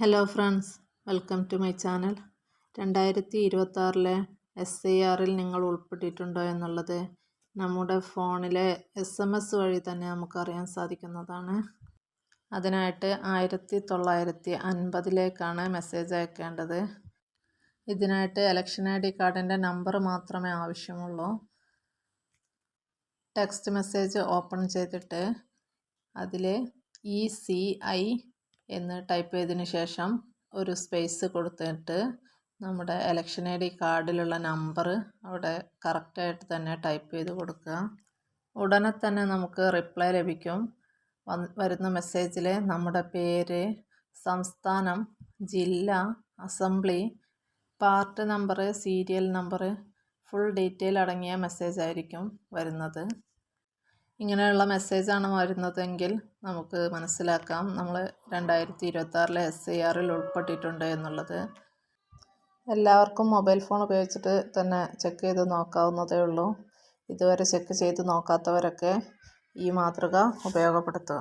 Hello friends welcome to my channel രണ്ടായിരത്തി ഇരുപത്താറിലെ S I ആറിൽ നിങ്ങൾ ഉൾപ്പെട്ടിട്ടുണ്ടോ എന്നുള്ളത് നമ്മുടെ ഫോണിലെ എസ് എം എസ് വഴി തന്നെ നമുക്കറിയാൻ സാധിക്കുന്നതാണ്. അതിനായിട്ട് ആയിരത്തി തൊള്ളായിരത്തി അൻപതിലേക്കാണ് മെസ്സേജ് അയക്കേണ്ടത്. ഇതിനായിട്ട് ഇലക്ഷൻ ഐ ഡി കാർഡിന്റെ നമ്പർ മാത്രമേ ആവശ്യമുള്ളൂ. ടെക്സ്റ്റ് മെസ്സേജ് ഓപ്പൺ ചെയ്തിട്ട് അതിൽ ഇ സി ഐ എന്ന് ടൈപ്പ് ചെയ്തതിന് ശേഷം ഒരു സ്പേസ് കൊടുത്തിട്ട് നമ്മുടെ ഇലക്ഷൻ ഐ ഡി കാർഡിലുള്ള നമ്പർ അവിടെ കറക്റ്റായിട്ട് തന്നെ ടൈപ്പ് ചെയ്ത് കൊടുക്കുക. ഉടനെ തന്നെ നമുക്ക് റിപ്ലൈ ലഭിക്കും. വരുന്ന മെസ്സേജിൽ നമ്മുടെ പേര് സംസ്ഥാനം ജില്ല assembly part number serial number full detail അടങ്ങിയ മെസ്സേജ് ആയിരിക്കും വരുന്നത്. ഇങ്ങനെയുള്ള മെസ്സേജാണ് വരുന്നതെങ്കിൽ നമുക്ക് മനസ്സിലാക്കാം. നമ്മൾ രണ്ടായിരത്തി ഇരുപത്താറിലെ എസ് ഐ ആറിൽ ഉൾപ്പെട്ടിട്ടുണ്ട് എന്നുള്ളത്. എല്ലാവർക്കും മൊബൈൽ ഫോൺ ഉപയോഗിച്ചിട്ട് തന്നെ ചെക്ക് ചെയ്ത് നോക്കാവുന്നതേ ഉള്ളൂ. ഇതുവരെ ചെക്ക് ചെയ്ത് നോക്കാത്തവരൊക്കെ ഈ മാതൃക ഉപയോഗപ്പെടുത്തുക.